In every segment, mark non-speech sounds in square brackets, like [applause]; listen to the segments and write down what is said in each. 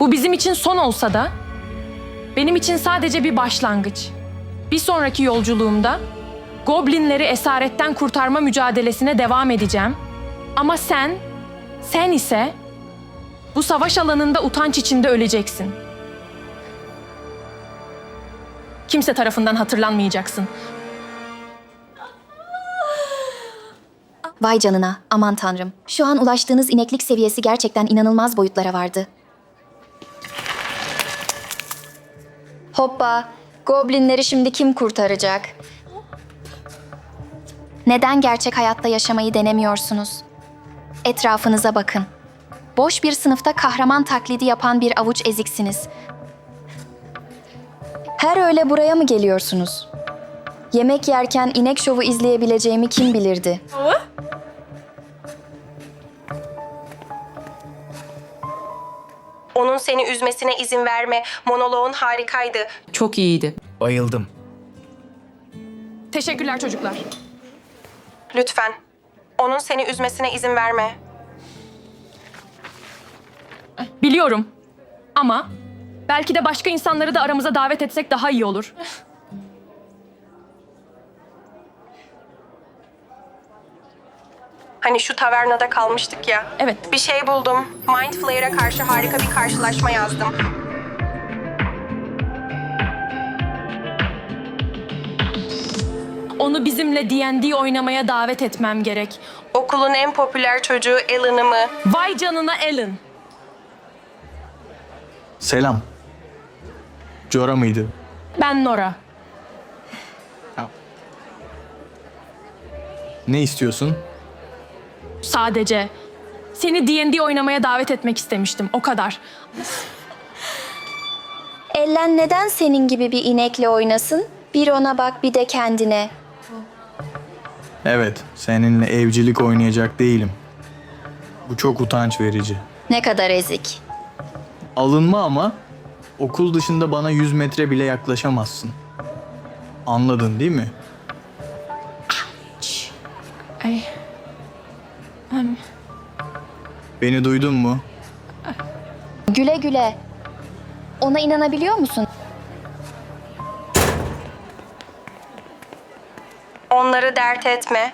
Bu bizim için son olsa da benim için sadece bir başlangıç. Bir sonraki yolculuğumda goblinleri esaretten kurtarma mücadelesine devam edeceğim. Ama sen, sen ise bu savaş alanında utanç içinde öleceksin. Kimse tarafından hatırlanmayacaksın. Vay canına, aman tanrım. Şu an ulaştığınız ineklik seviyesi gerçekten inanılmaz boyutlara vardı. Hoppa, goblinleri şimdi kim kurtaracak? Neden gerçek hayatta yaşamayı denemiyorsunuz? Etrafınıza bakın. Boş bir sınıfta kahraman taklidi yapan bir avuç eziksiniz. Her öğle buraya mı geliyorsunuz? Yemek yerken inek şovu izleyebileceğimi kim bilirdi? Onun seni üzmesine izin verme. Monoloğun harikaydı. Çok iyiydi. Bayıldım. Teşekkürler çocuklar. Lütfen. Onun seni üzmesine izin verme. Biliyorum. Ama belki de başka insanları da aramıza davet etsek daha iyi olur. Hani şu tavernada kalmıştık ya. Evet. Bir şey buldum. Mind Flayer'a karşı harika bir karşılaşma yazdım. Onu bizimle D&D oynamaya davet etmem gerek. Okulun en popüler çocuğu Alan'ı mı? Vay canına Alan. Selam. Jora mıydı? Ben Nora. Ne istiyorsun? Sadece seni D&D oynamaya davet etmek istemiştim. O kadar. Ellen neden senin gibi bir inekle oynasın? Bir ona bak bir de kendine. Evet, seninle evcilik oynayacak değilim. Bu çok utanç verici. Ne kadar ezik. Alınma ama okul dışında bana 100 metre bile yaklaşamazsın. Anladın değil mi? Beni duydun mu? Güle güle. Ona inanabiliyor musun? Onları dert etme.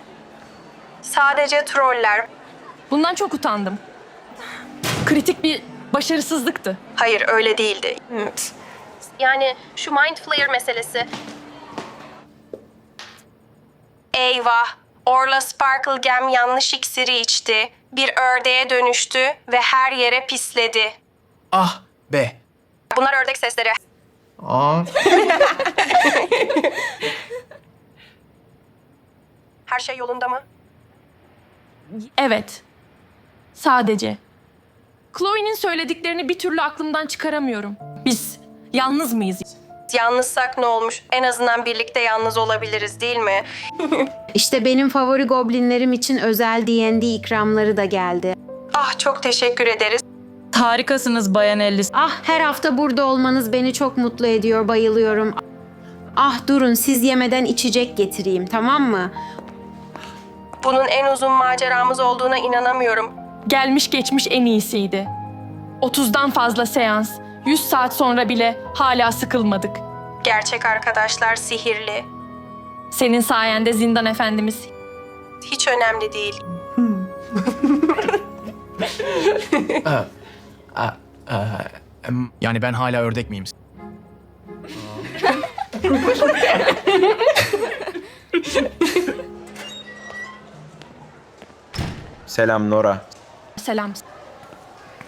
Sadece troller. Bundan çok utandım. Kritik bir başarısızlıktı. Hayır öyle değildi. Yani şu Mind Flayer meselesi. Eyvah! Orla Sparkle Gem yanlış iksiri içti. Bir ördeğe dönüştü ve her yere pisledi. Ah be. Bunlar ördek sesleri. Aa. [laughs] Her şey yolunda mı? Evet. Sadece. Chloe'nin söylediklerini bir türlü aklımdan çıkaramıyorum. Biz yalnız mıyız? Yalnızsak ne olmuş? En azından birlikte yalnız olabiliriz değil mi? [laughs] İşte benim favori goblinlerim için özel D&D ikramları da geldi. Ah çok teşekkür ederiz. Harikasınız Bayan Ellis. Ah her hafta burada olmanız beni çok mutlu ediyor, bayılıyorum. Ah durun siz yemeden içecek getireyim tamam mı? Bunun en uzun maceramız olduğuna inanamıyorum. Gelmiş geçmiş en iyisiydi. 30'dan fazla seans, 100 saat sonra bile hala sıkılmadık. Gerçek arkadaşlar sihirli. Senin sayende zindan efendimiz. Hiç önemli değil. [laughs] Em, Yani ben hala ördek miyim? Selam Nora. Selam.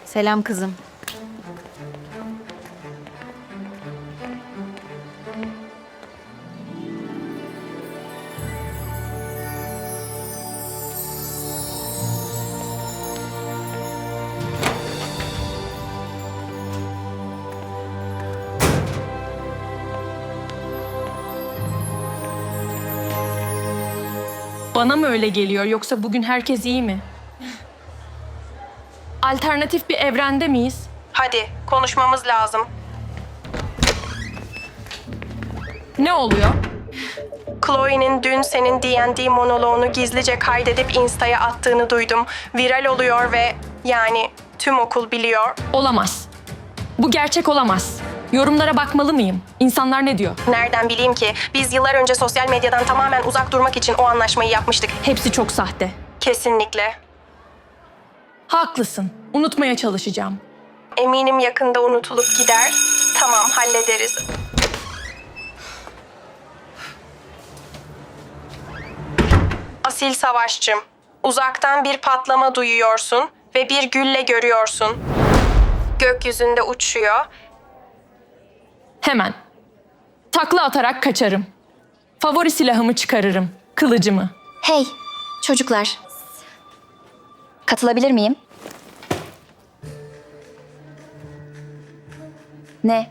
Selam kızım. Bana mı öyle geliyor yoksa bugün herkes iyi mi? Alternatif bir evrende miyiz? Hadi konuşmamız lazım. Ne oluyor? Chloe'nin dün senin D&D monoloğunu gizlice kaydedip Insta'ya attığını duydum. Viral oluyor ve yani tüm okul biliyor. Olamaz. Bu gerçek olamaz. Yorumlara bakmalı mıyım? İnsanlar ne diyor? Nereden bileyim ki? Biz yıllar önce sosyal medyadan tamamen uzak durmak için o anlaşmayı yapmıştık. Hepsi çok sahte. Kesinlikle. Haklısın. Unutmaya çalışacağım. Eminim yakında unutulup gider. Tamam, hallederiz. Asil savaşçım, uzaktan bir patlama duyuyorsun ve bir gülle görüyorsun. Gökyüzünde uçuyor. Hemen. Takla atarak kaçarım. Favori silahımı çıkarırım. Kılıcımı. Hey, çocuklar. Katılabilir miyim? Ne?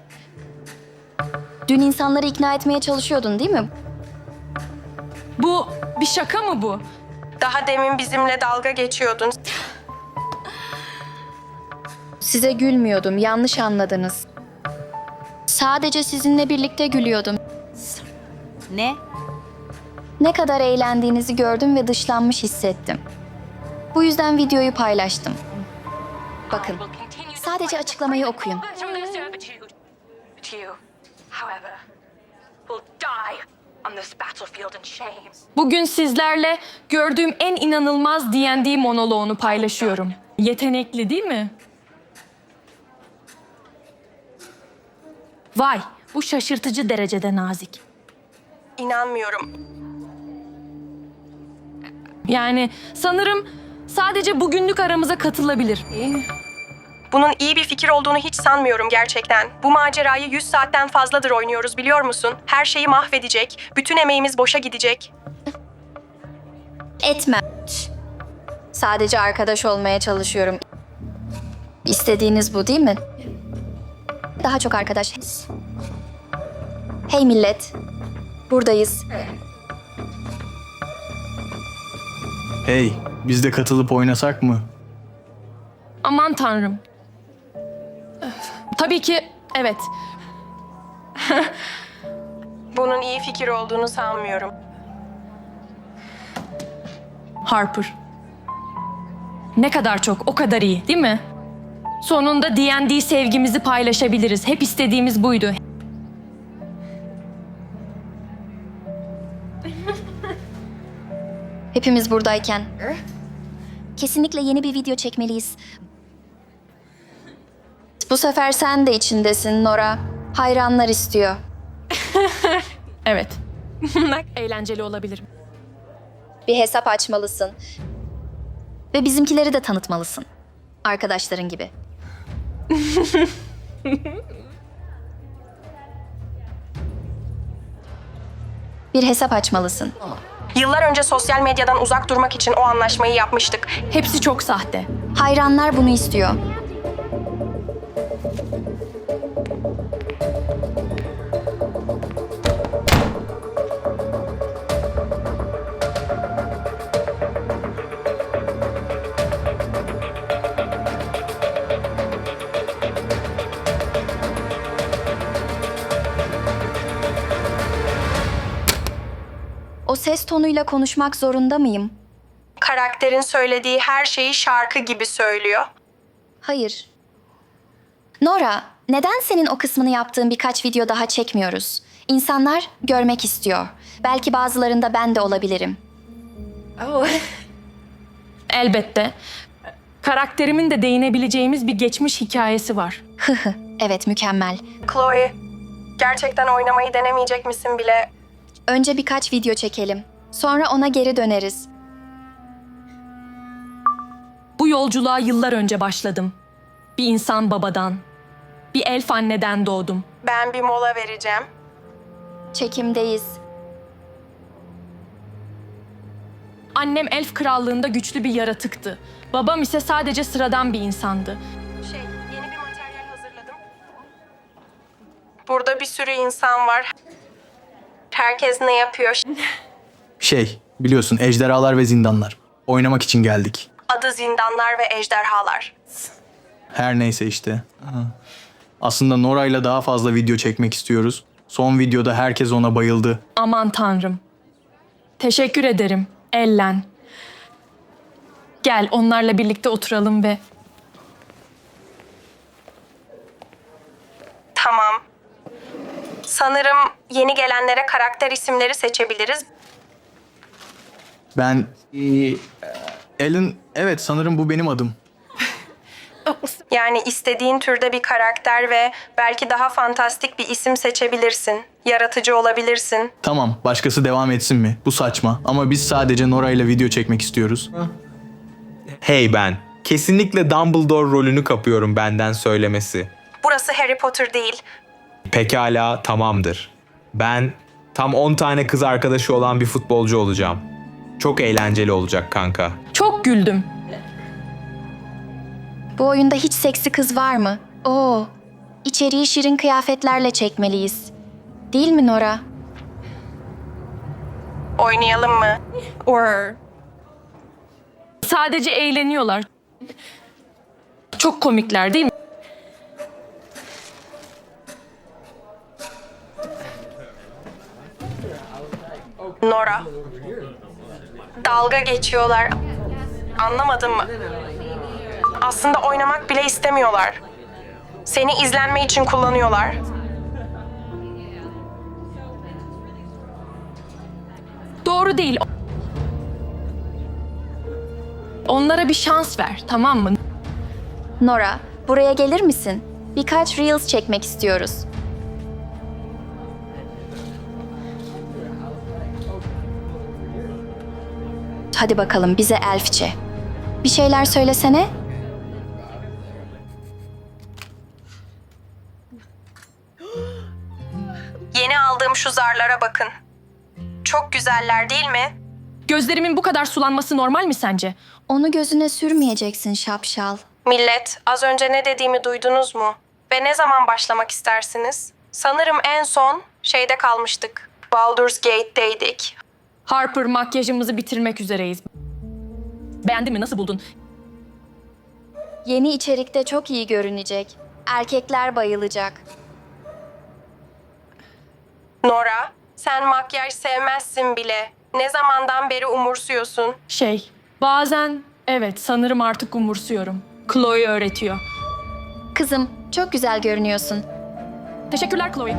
Dün insanları ikna etmeye çalışıyordun değil mi? Bu bir şaka mı bu? Daha demin bizimle dalga geçiyordun. Size gülmüyordum, yanlış anladınız. Sadece sizinle birlikte gülüyordum. Ne? Ne kadar eğlendiğinizi gördüm ve dışlanmış hissettim. Bu yüzden videoyu paylaştım. Bakın, sadece açıklamayı okuyun. Bugün sizlerle gördüğüm en inanılmaz D&D monoloğunu paylaşıyorum. Yetenekli değil mi? Vay, bu şaşırtıcı derecede nazik. İnanmıyorum. Yani sanırım sadece bugünlük aramıza katılabilir. Bunun iyi bir fikir olduğunu hiç sanmıyorum gerçekten. Bu macerayı 100 saatten fazladır oynuyoruz biliyor musun? Her şeyi mahvedecek. Bütün emeğimiz boşa gidecek. Etmem. Sadece arkadaş olmaya çalışıyorum. İstediğiniz bu değil mi? Daha çok arkadaş. Hey millet. Buradayız. Hey, biz de katılıp oynasak mı? Aman tanrım. Öf, Tabii ki evet. [laughs] Bunun iyi fikir olduğunu sanmıyorum. Harper. Ne kadar çok, o kadar iyi, değil mi? Sonunda D&D sevgimizi paylaşabiliriz. Hep istediğimiz buydu. Hepimiz buradayken. Kesinlikle yeni bir video çekmeliyiz. Bu sefer sen de içindesin Nora. Hayranlar istiyor. [laughs] Evet. Eğlenceli olabilir. Bir hesap açmalısın. Ve bizimkileri de tanıtmalısın. Arkadaşların gibi. [laughs] bir hesap açmalısın. Yıllar önce sosyal medyadan uzak durmak için o anlaşmayı yapmıştık. Hepsi çok sahte. Hayranlar bunu istiyor. Ses tonuyla konuşmak zorunda mıyım? Karakterin söylediği her şeyi şarkı gibi söylüyor. Hayır. Nora, neden senin o kısmını yaptığın birkaç video daha çekmiyoruz? İnsanlar görmek istiyor. Belki bazılarında ben de olabilirim. Elbette. Karakterimin de değinebileceğimiz bir geçmiş hikayesi var. Hıhı, evet mükemmel. Chloe, gerçekten oynamayı denemeyecek misin bile? Önce birkaç video çekelim. Sonra ona geri döneriz. Bu yolculuğa yıllar önce başladım. Bir insan babadan, bir elf anneden doğdum. Ben bir mola vereceğim. Çekimdeyiz. Annem elf krallığında güçlü bir yaratıktı. Babam ise sadece sıradan bir insandı. Şey, yeni bir materyal hazırladım. Burada bir sürü insan var. Herkes ne yapıyor? Şey, biliyorsun ejderhalar ve zindanlar. Oynamak için geldik. Adı zindanlar ve ejderhalar. Her neyse işte. Aha. Aslında Nora'yla daha fazla video çekmek istiyoruz. Son videoda herkes ona bayıldı. Aman tanrım. Teşekkür ederim. Ellen. Gel onlarla birlikte oturalım ve Sanırım yeni gelenlere karakter isimleri seçebiliriz. Ben... Ee, Alan, evet sanırım bu benim adım. [laughs] Yani istediğin türde bir karakter ve belki daha fantastik bir isim seçebilirsin. Yaratıcı olabilirsin. Tamam, başkası devam etsin mi? Bu saçma. Ama biz sadece Nora ile video çekmek istiyoruz. Hey ben. Kesinlikle Dumbledore rolünü kapıyorum benden söylemesi. Burası Harry Potter değil. Pekala tamamdır. Ben tam 10 tane kız arkadaşı olan bir futbolcu olacağım. Çok eğlenceli olacak kanka. Çok güldüm. Bu oyunda hiç seksi kız var mı? Oo. İçeriği şirin kıyafetlerle çekmeliyiz. Değil mi Nora? Oynayalım mı? Or sadece eğleniyorlar. Çok komikler değil mi? Nora. Dalga geçiyorlar. Anlamadın mı? Aslında oynamak bile istemiyorlar. Seni izlenme için kullanıyorlar. Doğru değil. Onlara bir şans ver, tamam mı? Nora, buraya gelir misin? Birkaç reels çekmek istiyoruz. Hadi bakalım bize elfçe. Bir şeyler söylesene. Yeni aldığım şu zarlara bakın. Çok güzeller değil mi? Gözlerimin bu kadar sulanması normal mi sence? Onu gözüne sürmeyeceksin şapşal. Millet, az önce ne dediğimi duydunuz mu? Ve ne zaman başlamak istersiniz? Sanırım en son şeyde kalmıştık. Baldur's Gate'deydik. Harper makyajımızı bitirmek üzereyiz. Beğendin mi? Nasıl buldun? Yeni içerikte çok iyi görünecek. Erkekler bayılacak. Nora, sen makyaj sevmezsin bile. Ne zamandan beri umursuyorsun? Şey, bazen evet sanırım artık umursuyorum. Chloe öğretiyor. Kızım, çok güzel görünüyorsun. Teşekkürler Chloe.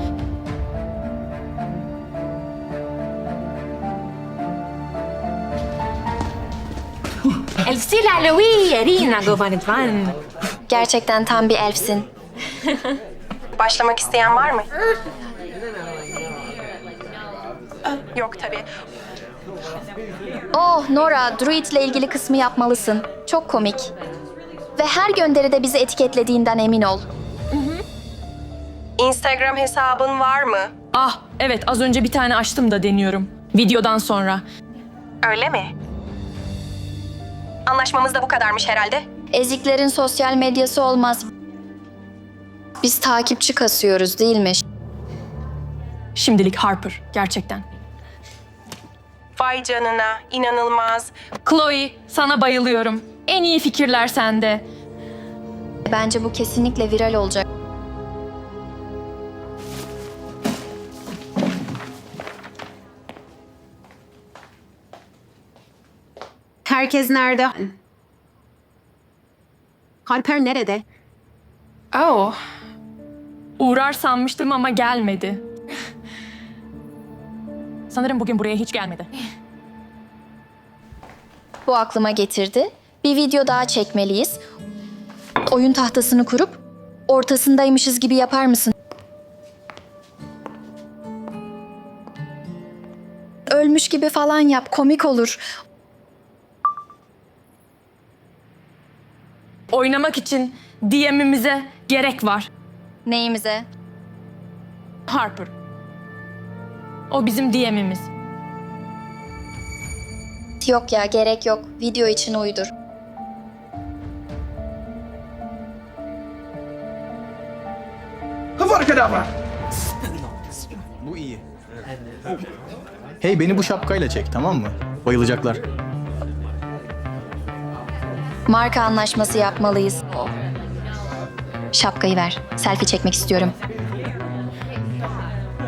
Elsie Louis, Erina Govanitvan. Gerçekten tam bir elfsin. Başlamak isteyen var mı? Yok tabii. Oh Nora, Druid'le ilgili kısmı yapmalısın. Çok komik. Ve her gönderide bizi etiketlediğinden emin ol. Instagram hesabın var mı? Ah, evet az önce bir tane açtım da deniyorum. Videodan sonra. Öyle mi? Anlaşmamız da bu kadarmış herhalde. Eziklerin sosyal medyası olmaz. Biz takipçi kasıyoruz değil mi? Şimdilik Harper, gerçekten. Vay canına, inanılmaz. Chloe, sana bayılıyorum. En iyi fikirler sende. Bence bu kesinlikle viral olacak. Herkes nerede? Harper nerede? Oh. Uğrar sanmıştım ama gelmedi. Sanırım bugün buraya hiç gelmedi. Bu aklıma getirdi. Bir video daha çekmeliyiz. Oyun tahtasını kurup ortasındaymışız gibi yapar mısın? Ölmüş gibi falan yap, komik olur. Oynamak için DM'imize gerek var. Neyimize? Harper. O bizim DM'imiz. Yok ya, gerek yok. Video için uydur. Bu iyi. Hey beni bu şapkayla çek tamam mı? Bayılacaklar. Marka anlaşması yapmalıyız. Şapkayı ver. Selfie çekmek istiyorum.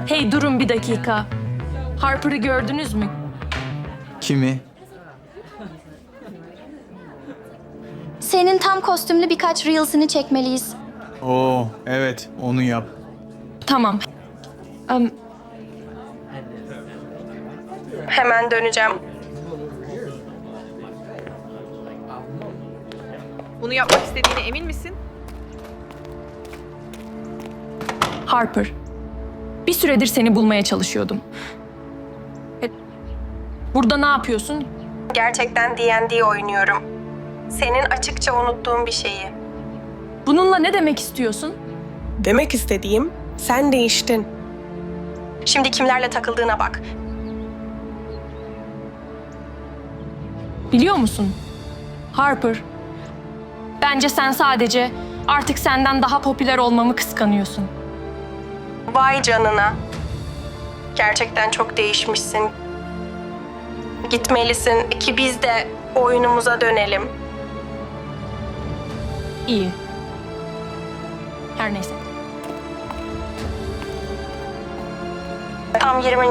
Hey durun bir dakika. Harper'ı gördünüz mü? Kimi? Senin tam kostümlü birkaç reels'ini çekmeliyiz. Oo evet onu yap. Tamam. Am, Hemen döneceğim. Bunu yapmak istediğine emin misin? Harper. Bir süredir seni bulmaya çalışıyordum. E, Burada ne yapıyorsun? Gerçekten D&D oynuyorum. Senin açıkça unuttuğun bir şeyi. Bununla ne demek istiyorsun? Demek istediğim sen değiştin. Şimdi kimlerle takıldığına bak. Biliyor musun? Harper. Bence sen sadece artık senden daha popüler olmamı kıskanıyorsun. Vay canına. Gerçekten çok değişmişsin. Gitmelisin ki biz de oyunumuza dönelim. İyi. Her neyse. Tam 20.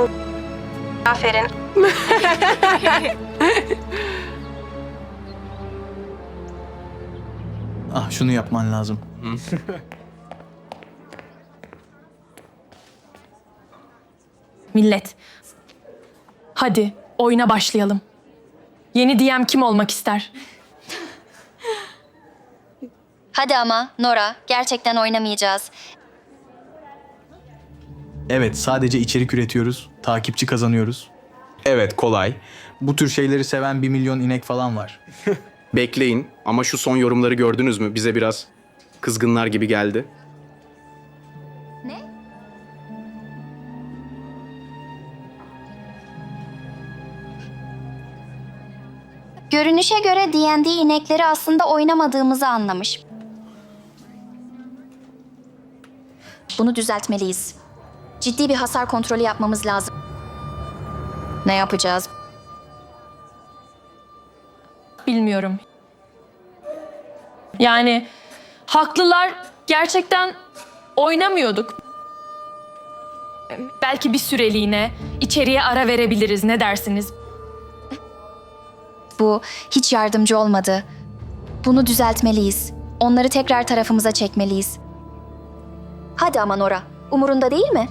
Aferin. [laughs] Ah şunu yapman lazım. Millet. Hadi oyuna başlayalım. Yeni DM kim olmak ister? Hadi ama Nora, gerçekten oynamayacağız. Evet sadece içerik üretiyoruz. Takipçi kazanıyoruz. Evet kolay. Bu tür şeyleri seven bir milyon inek falan var. [laughs] Bekleyin ama şu son yorumları gördünüz mü? Bize biraz kızgınlar gibi geldi. Ne? Görünüşe göre D&D inekleri aslında oynamadığımızı anlamış. Bunu düzeltmeliyiz. Ciddi bir hasar kontrolü yapmamız lazım. Ne yapacağız? Bilmiyorum. Yani haklılar gerçekten oynamıyorduk. Belki bir süreliğine içeriye ara verebiliriz. Ne dersiniz? Bu hiç yardımcı olmadı. Bunu düzeltmeliyiz. Onları tekrar tarafımıza çekmeliyiz. Hadi ama Nora. Umurunda değil mi?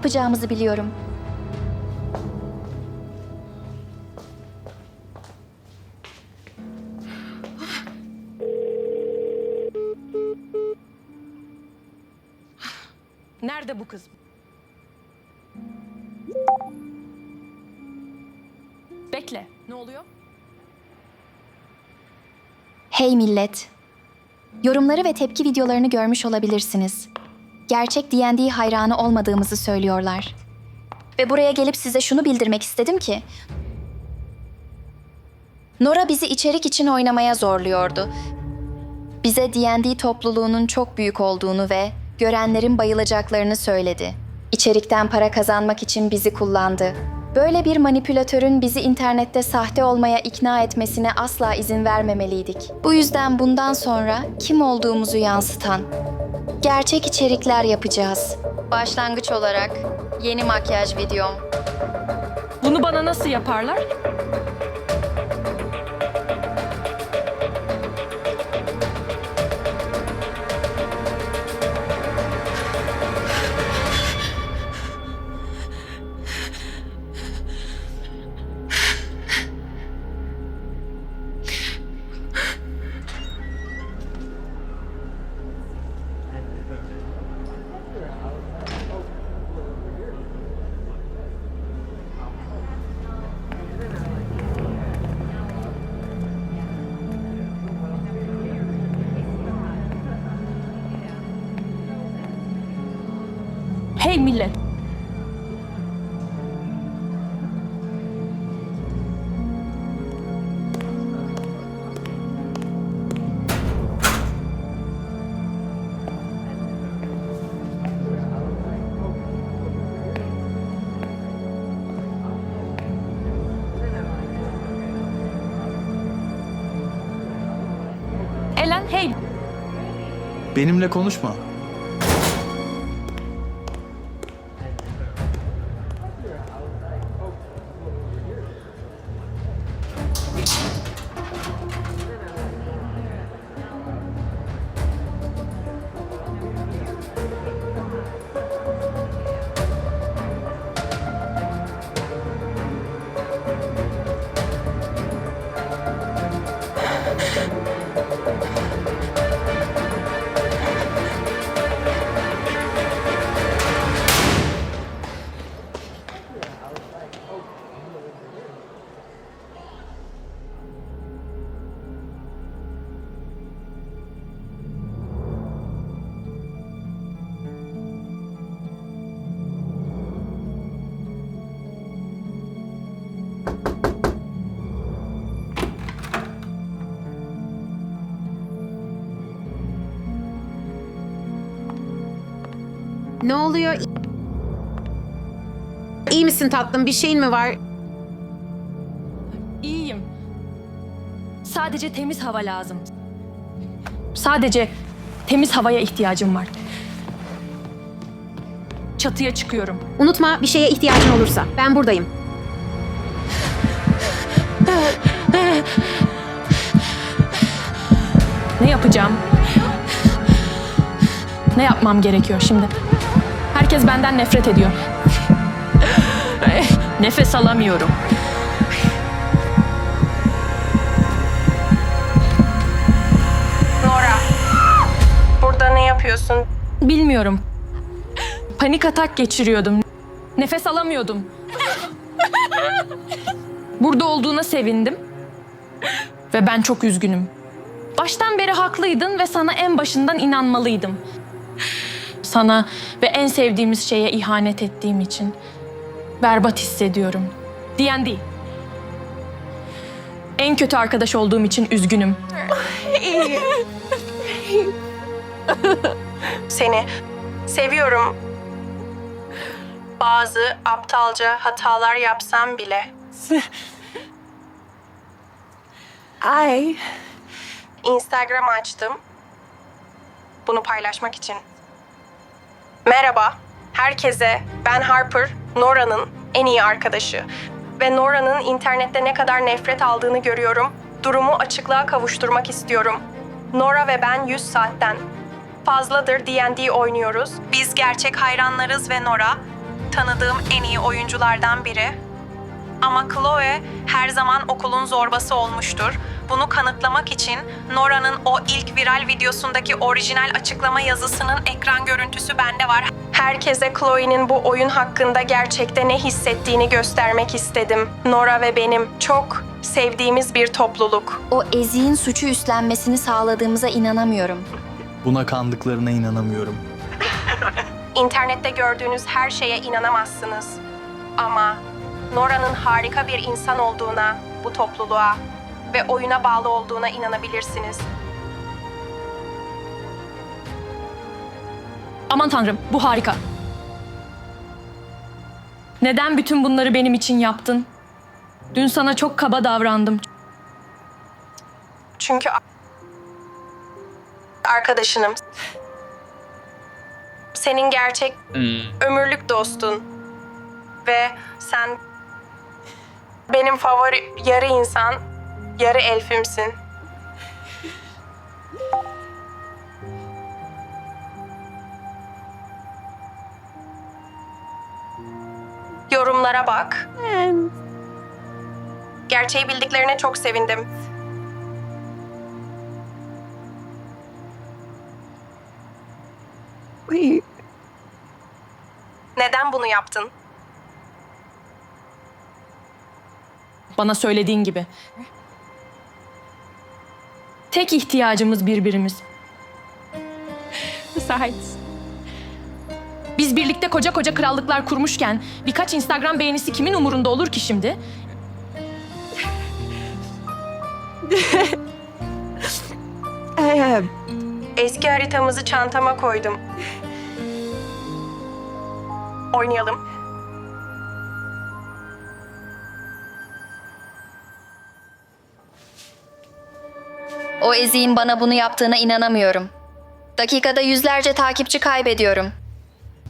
Yapacağımızı biliyorum. Nerede bu kız? Bekle. Ne oluyor? Hey millet. Yorumları ve tepki videolarını görmüş olabilirsiniz. Gerçek D&D hayranı olmadığımızı söylüyorlar. Ve buraya gelip size şunu bildirmek istedim ki... Nora bizi içerik için oynamaya zorluyordu. Bize D&D topluluğunun çok büyük olduğunu ve görenlerin bayılacaklarını söyledi. İçerikten para kazanmak için bizi kullandı. Böyle bir manipülatörün bizi internette sahte olmaya ikna etmesine asla izin vermemeliydik. Bu yüzden bundan sonra kim olduğumuzu yansıtan gerçek içerikler yapacağız. Başlangıç olarak yeni makyaj videom. Bunu bana nasıl yaparlar? Hey millet. Ellen, hey. Benimle konuşma. Ne oluyor? İyi misin tatlım? Bir şeyin mi var? İyiyim. Sadece temiz hava lazım. Sadece temiz havaya ihtiyacım var. Çatıya çıkıyorum. Unutma bir şeye ihtiyacın olursa. Ben buradayım. Ne yapacağım? Ne yapmam gerekiyor şimdi? Herkes benden nefret ediyor. [laughs] Nefes alamıyorum. Nora. Burada ne yapıyorsun? Bilmiyorum. Panik atak geçiriyordum. Nefes alamıyordum. Burada olduğuna sevindim. Ve ben çok üzgünüm. Baştan beri haklıydın ve sana en başından inanmalıydım. Sana ve en sevdiğimiz şeye ihanet ettiğim için berbat hissediyorum. D&D. En kötü arkadaş olduğum için üzgünüm. [laughs] Seni seviyorum. Bazı aptalca hatalar yapsam bile. Ay. Instagram açtım. Bunu paylaşmak için. Merhaba herkese. Ben Harper, Nora'nın en iyi arkadaşı. Ve Nora'nın internette ne kadar nefret aldığını görüyorum. Durumu açıklığa kavuşturmak istiyorum. Nora ve ben 100 saatten fazladır D&D oynuyoruz. Biz gerçek hayranlarız ve Nora tanıdığım en iyi oyunculardan biri. Ama Chloe her zaman okulun zorbası olmuştur. Bunu kanıtlamak için Nora'nın o ilk viral videosundaki orijinal açıklama yazısının ekran görüntüsü bende var. Herkese Chloe'nin bu oyun hakkında gerçekte ne hissettiğini göstermek istedim. Nora ve benim çok sevdiğimiz bir topluluk. O eziğin suçu üstlenmesini sağladığımıza inanamıyorum. Buna kandıklarına inanamıyorum. İnternette gördüğünüz her şeye inanamazsınız. Ama Nora'nın harika bir insan olduğuna, bu topluluğa ve oyuna bağlı olduğuna inanabilirsiniz. Aman tanrım, bu harika. Neden bütün bunları benim için yaptın? Dün sana çok kaba davrandım. Çünkü arkadaşınım. Senin gerçek ömürlük dostun. Ve sen benim favori yarı insan, yarı elfimsin. Yorumlara bak. Gerçeği bildiklerine çok sevindim. Neden bunu yaptın? Bana söylediğin gibi. Tek ihtiyacımız birbirimiz. Biz birlikte koca koca krallıklar kurmuşken birkaç Instagram beğenisi kimin umurunda olur ki şimdi? [laughs] Eski haritamızı çantama koydum. Oynayalım. O eziğin bana bunu yaptığına inanamıyorum. Dakikada yüzlerce takipçi kaybediyorum.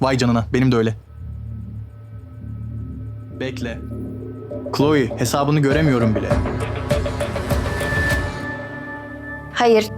Vay canına benim de öyle. Bekle. Chloe hesabını göremiyorum bile. Hayır,